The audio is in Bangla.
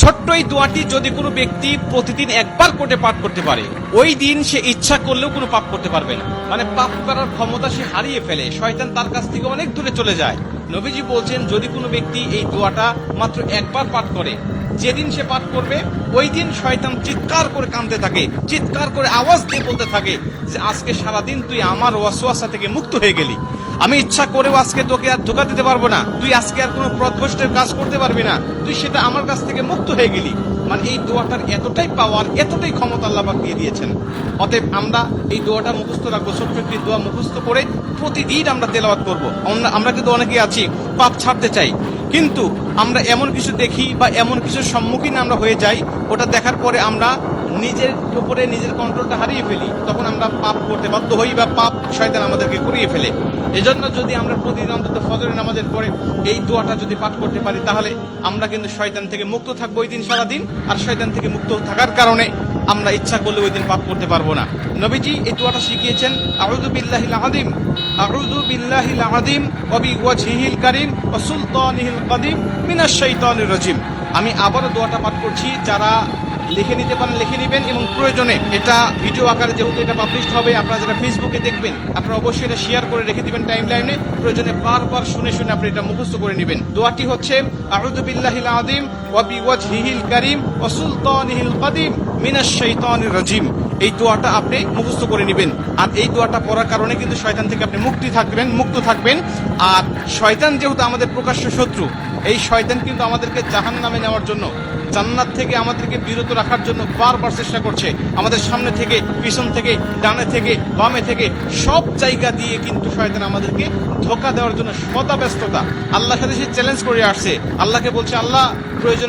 ছোট্ট এই দোয়াটি যদি কোনো ব্যক্তি প্রতিদিন একবার করে পাঠ করতে পারে, ওই দিন সে ইচ্ছা করলেও কোনো পাপ করতে পারবে না। মানে পাপ করার ক্ষমতা সে হারিয়ে ফেলে, শয়তান তার কাছ থেকে অনেক দূরে চলে যায়। নবীজি বলছেন, যদি কোনো ব্যক্তি এই দোয়াটা মাত্র একবার পাঠ করে, যেদিন সে পাঠ করবে, ওই দিন শয়তান চিৎকার করে কাঁদতে থাকে, চিৎকার করে আওয়াজ দিয়ে বলতে থাকে যে, আজকে সারাদিন তুই আমার ওয়াসওয়াসা থেকে মুক্ত হয়ে গেলি। আমি ইচ্ছা করেও আজকে তোকে আর ধোকা দিতে পারব না। তুই আজকে আর কোনো প্রদভষ্টের কাজ করতে পারবি না। তুই সেটা আমার কাছ থেকে মুক্ত হয়ে গেলি। মানে এই দোয়াটার এতটাই পাওয়ার এতটাই ক্ষমতা আল্লাহ দিয়ে দিয়েছেন। অতএব আমরা এই দোয়াটা মুখস্থ রাখব ছোট্ট একটি দোয়া মুখস্থ করে প্রতিদিন আমরা তেলাওয়াত করব। আমরা কিন্তু অনেকেই আছি, পাপ ছাড়তে চাই। কিন্তু আমরা এমন কিছু দেখি বা এমন কিছুর সম্মুখীন আমরা হয়ে যাই, ওটা দেখার পরে আমরা নিজের উপরে নিজের কন্ট্রোলটা হারিয়ে ফেলি, তখন আমরা পাপ করতে বাধ্য হই বা পাপ শয়তান আমাদেরকে করিয়ে ফেলে। এজন্য যদি আমরা প্রতিদিন অন্তত ফজরের নামাজের পরে এই দোয়াটা যদি পাঠ করতে পারি, তাহলে আমরা কিন্তু শয়তান থেকে মুক্ত থাকব ওই দিন সারাদিন, আর শয়তান থেকে মুক্ত থাকার কারণে আমরা ইচ্ছা করলে ওই দিন পাপ করতে পারব না। নবীজি এই দোয়াটা শিখিয়েছেন, আউযু বিল্লাহিল আযীম, আউযু বিল্লাহিল আযীম, ওয়া বিওয়াজহিল কারীম, ওয়া সুলতানিহিল কাদিম, মিনাশ শাইতানির রাজিম। আমি আবারও দোয়াটা পাঠ করছি, যারা লিখে নিতে পারেন, লিখে নেবেন এবং প্রয়োজনে এটা ভিডিও আকারে যেহেতু এটা পাবলিশ হবে, আপনারা যারা ফেসবুকে দেখবেন, আপনারা অবশ্যই এটা শেয়ার করে রেখে দিবেন টাইম লাইনে প্রয়োজনে বারবার শুনে শুনে আপনি এটা মুখস্থ করে নেবেন। দোয়াটি হচ্ছে, আউযু বিল্লাহিল আযীম ওয়া বিওয়াজহিল কারীম ওয়া সুলতানিহিল কাদিম মিনাশ শাইতানির রাজিম। এই দোয়াটা আপনি মুখস্থ করে নেবেন। আর এই দোয়াটা পড়ার কারণে কিন্তু শয়তান থেকে আপনি মুক্তি থাকবেন, মুক্ত থাকবেন। আর শয়তান যেহেতু আমাদের প্রকাশ্য শত্রু এই শয়তান কিন্তু আমাদেরকে জাহান নামে নেওয়ার জন্য, জান্নাত থেকে আমাদেরকে বিরত রাখার জন্য বারবার চেষ্টা করছে। আমাদের সামনে থেকে, পিছন থেকে, ডানে থেকে, বামে থেকে, সব জায়গা দিয়ে কিন্তু শয়তান আমাদেরকে ধোকা দেওয়ার জন্য সদা ব্যস্ততা আল্লাহর সাথে সে চ্যালেঞ্জ করে আসছে। আল্লাহকে বলছে, আল্লাহ, প্রয়োজন